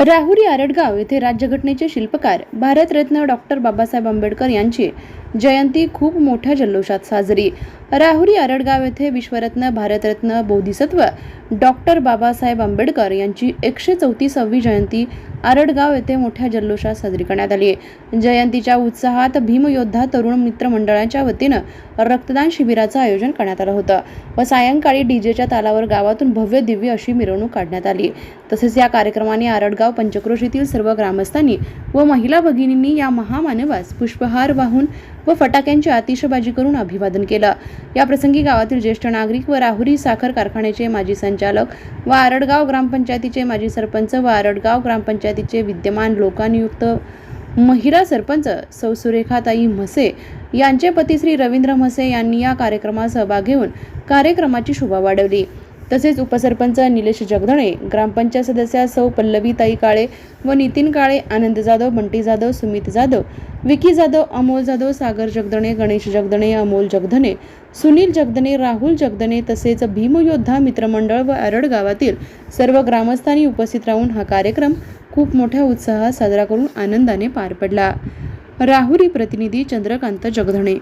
राहुरी आरडगाव येथे राज्यघटनेचे शिल्पकार भारतरत्न डॉक्टर बाबासाहेब आंबेडकर यांची जयंती खूप मोठ्या जल्लोषात साजरी. राहुरी आरडगाव येथे विश्वरत्न भारतरत्न बोधिसत्व डॉक्टर बाबासाहेब आंबेडकर यांची एकशे चौतीसावी जयंती आरडगाव येथे मोठ्या जल्लोषात साजरी करण्यात आली जयंतीच्या उत्साहात भीमयोद्धा तरुण मित्र मंडळाच्या वतीनं रक्तदान शिबिराचं आयोजन करण्यात आलं होतं व सायंकाळी डीजेच्या तालावर गावातून भव्य दिव्य अशी मिरवणूक काढण्यात आली. तसेच या कार्यक्रमाने आरडगाव पंचक्रोशीतील सर्व ग्रामस्थांनी व महिला भगिनींनी या महामानवास पुष्पहार वाहून व फटाक्यांची आतिषबाजी करून अभिवादन केलं. याप्रसंगी गावातील ज्येष्ठ नागरिक व राहुरी साखर कारखान्याचे माजी संचालक व आरडगाव ग्रामपंचायतीचे माजी सरपंच व आरडगाव ग्रामपंचायतीचे विद्यमान लोकानियुक्त महिला सरपंच सौ सुरेखाताई म्हसे यांचे पती श्री रवींद्र म्हसे यांनी या कार्यक्रमात सहभाग घेऊन कार्यक्रमाची शोभा वाढवली. तसेच उपसरपंच निलेश जगधणे ग्रामपंचायत सदस्या सौ पल्लवीताई काळे व नितीन काळे आनंद जाधव बंटी जाधव सुमित जाधव विकी जाधव अमोल जाधव सागर जगदणे गणेश जगदणे अमोल जगधने सुनील जगदणे राहुल जगदणे तसेच भीमयोद्धा मित्रमंडळ व आरड गावातील सर्व ग्रामस्थांनी उपस्थित राहून हा कार्यक्रम खूप मोठ्या उत्साहात साजरा करून आनंदाने पार पडला. राहुरी प्रतिनिधी चंद्रकांत जगधणे.